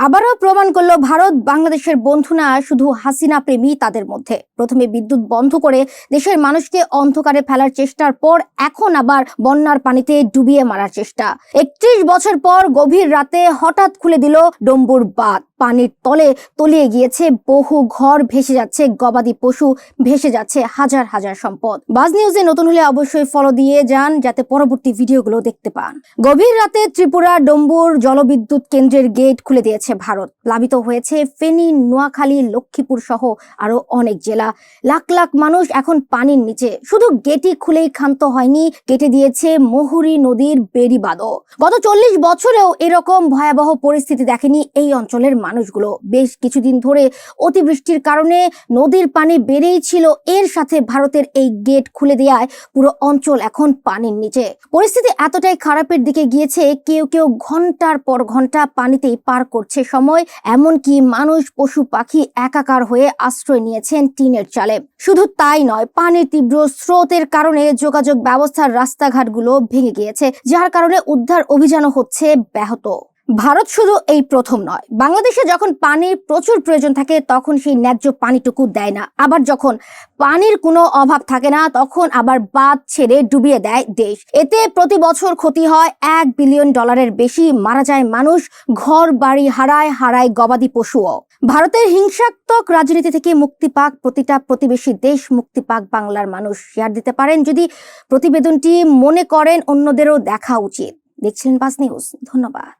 আবারও প্রমাণ করল ভারত, বাংলাদেশের বন্ধু না, শুধু হাসিনা প্রেমী তাদের মধ্যে। প্রথমে বিদ্যুৎ বন্ধ করে দেশের মানুষকে অন্ধকারে ফেলার চেষ্টার পর এখন আবার বন্যার পানিতে ডুবিয়ে মারার চেষ্টা। একত্রিশ বছর পর গভীর রাতে হঠাৎ খুলে দিল ডম্বুর বাঁধ। পানির তলে তলিয়ে গিয়েছে বহু ঘর, ভেসে যাচ্ছে গবাদি পশু, ভেসে যাচ্ছে হাজার হাজার সম্পদ। বাজ নিউজে নতুন হলে অবশ্যই ফলো দিয়ে যান, যাতে পরবর্তী ভিডিওগুলো দেখতে পান। গভীর রাতে ত্রিপুরা ডম্বুর জলবিদ্যুৎ কেন্দ্রের গেট খুলে দিয়েছে। ভারত। প্লাবিত হয়েছে ফেনী, নোয়াখালী, লক্ষ্মীপুর সহ আরও অনেক জেলা। লাখ লাখ মানুষ এখন পানির নিচে। শুধু গেটই খুলেই ক্ষান্ত হয়নি, কেটে দিয়েছে মহুরী নদীর বেড়িবাঁধও গত চল্লিশ বছরেও এরকম ভয়াবহ পরিস্থিতি দেখেনি এই অঞ্চলের মানুষগুলো। বেশ কিছুদিন ধরে অতিবৃষ্টির কারণে নদীর পানি বেড়েই ছিল। এর সাথে ভারতের এই গেট খুলে দেওয়ায় পুরো অঞ্চল এখন পানির নিচে। পরিস্থিতি এতটাই খারাপের দিকে গিয়েছে, কেউ কেউ ঘণ্টার পর ঘণ্টা পানিতেই পার করছে সময় এমনকি মানুষ, পশু, পাখি একাকার হয়ে আশ্রয় নিয়েছেন টিনের চালে। শুধু তাই নয়, পানির তীব্র স্রোতের কারণে যোগাযোগ ব্যবস্থার রাস্তাঘাটগুলো ভেঙে গিয়েছে, যার কারণে উদ্ধার অভিযানও হচ্ছে ব্যাহত। ভারত শুধু এই প্রথম নয়। বাংলাদেশে যখন পানির প্রচুর প্রয়োজন থাকে, তখন সেই ন্যায্য পানিটুকু দেয় না। আবার যখন পানির কোনো অভাব থাকে না, তখন আবার বাদ ছেড়ে ডুবিয়ে দেয় দেশ। এতে প্রতি বছর ক্ষতি হয় এক বিলিয়ন ডলারের বেশি। মারা যায় মানুষ, ঘর, বাড়ি হারায় হারায় গবাদি পশুও। ভারতের হিংসাত্মক রাজনীতি থেকে মুক্তি পাক প্রতিটা প্রতিবেশী দেশ, মুক্তি পাক বাংলার মানুষ। শেয়ার দিতে পারেন যদি প্রতিবেদনটি মনে করেন, অন্যদেরও দেখা উচিত। দেখছিলেন পাস নিউজ। ধন্যবাদ।